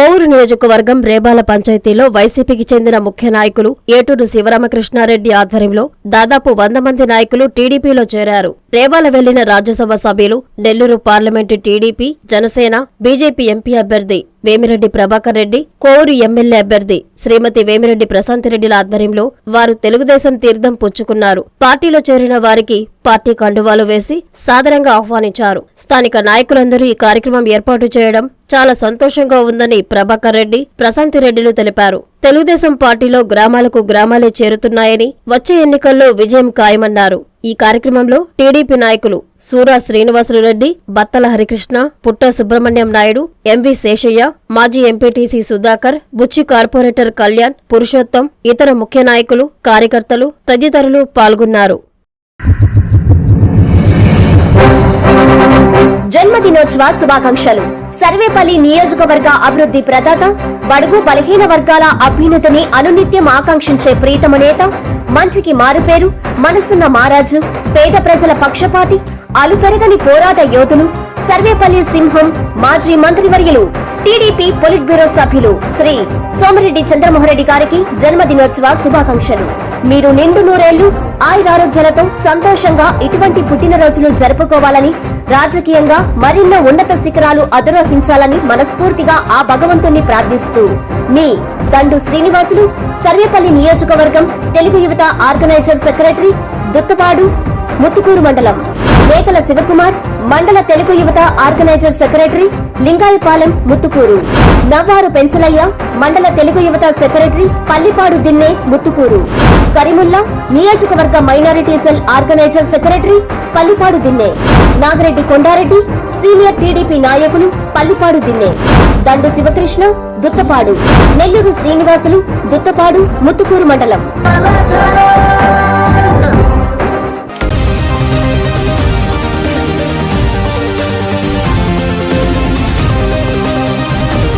go Kovur నియోజకవర్గం రేబాల పంచాయతీలో వైసీపీకి చెందిన ముఖ్య నాయకులు ఏటూరు శివరామకృష్ణారెడ్డి ఆధ్వర్యంలో దాదాపు వంద మంది నాయకులు టీడీపీలో చేరారు. రేబాల వెళ్ళిన రాజ్యసభ సభ్యులు Nellore parliament TDP Janasena BJP MP అభ్యర్థి వేమిరెడ్డి ప్రభాకర్ రెడ్డి కోవూరు ఎమ్మెల్యే అభ్యర్థి శ్రీమతి వేమిరెడ్డి ప్రశాంతిరెడ్డిల ఆధ్వర్యంలో వారు తెలుగుదేశం తీర్థం పుచ్చుకున్నారు. పార్టీలో చేరిన వారికి పార్టీ కండువాలు వేసి సాదరంగా ఆహ్వానించారు. స్థానిక నాయకులందరూ ఈ కార్యక్రమం ఏర్పాటు చేయడం చాలా సంతోషంగా ఉందని ప్రభాకర్ రెడ్డి ప్రశాంతిరెడ్డిలు తెలిపారు. తెలుగుదేశం పార్టీలో గ్రామాలకు గ్రామాలే చేరుతున్నాయని వచ్చే ఎన్నికల్లో విజయం ఖాయమన్నారు. ఈ కార్యక్రమంలో టీడీపీ నాయకులు సూరా శ్రీనివాసులు రెడ్డి బత్తల హరికృష్ణ పుట్ట Subrahmanyam Naidu M V Seshaiah MPTC Sudhakar Buchi corporator Kalyan Purushottam ఇతర ముఖ్య నాయకులు కార్యకర్తలు తదితరులు పాల్గొన్నారు. జన్మదినోత్సవ శుభాకాంక్షలు. సర్వేపల్లి నియోజకవర్గ అభివృద్ధి ప్రదాత బడుగు బలహీన వర్గాల అభ్యున్నతిని అనునిత్యం ఆకాంక్షించే ప్రీతమ నేత మంచికి మారుపేరు మనసున్న మారాజు పేద ప్రజల పక్షపాతి అలుపెరగని పోరాట యోధులు సర్వేపల్లి సింహం మాజీ మంత్రివర్యులు టీడీపీ పొలిట్ బ్యూరో సభ్యులు శ్రీ సోమిరెడ్డి చంద్రమోహన్ గారికి జన్మదినోత్సవ శుభాకాంక్షలు. మీరు నిండు నూరేళ్ళు ఆయురారోగ్యాలతో సంతోషంగా ఇటువంటి పుట్టినరోజులు జరుపుకోవాలని రాజకీయంగా మరిన్నో ఉన్నత శిఖరాలు అధిరోహించాలని మనస్ఫూర్తిగా ఆ భగవంతుణ్ణి ప్రార్థిస్తూ మీ దండు శ్రీనివాసులు సర్వేపల్లి నియోజకవర్గం తెలుగు యువత ఆర్గనైజర్ సెక్రటరీ దుత్తపాడు ముత్తుకూరు మండలం. మేకల శివకుమార్ మండల తెలుగు యువత ఆర్గనైజర్ సెక్రటరీ లింగాయపాలెం ముత్తుకూరు. నవ్వారు పెంచలయ్య మండల తెలుగు యువత సెక్రటరీ పల్లిపాడు దిన్నే ముత్తుకూరు. కరీముల్లా నియోజకవర్గ minority cell organiser secretary Pallipadu Dinne. Nagireddy Kondareddy senior TDP నాయకులు పల్లిపాడు దిన్నే. దండు శివకృష్ణ దుత్తపాడు. నెల్లూరు శ్రీనివాసులు దుత్తపాడు ముత్తుకూరు మండలం.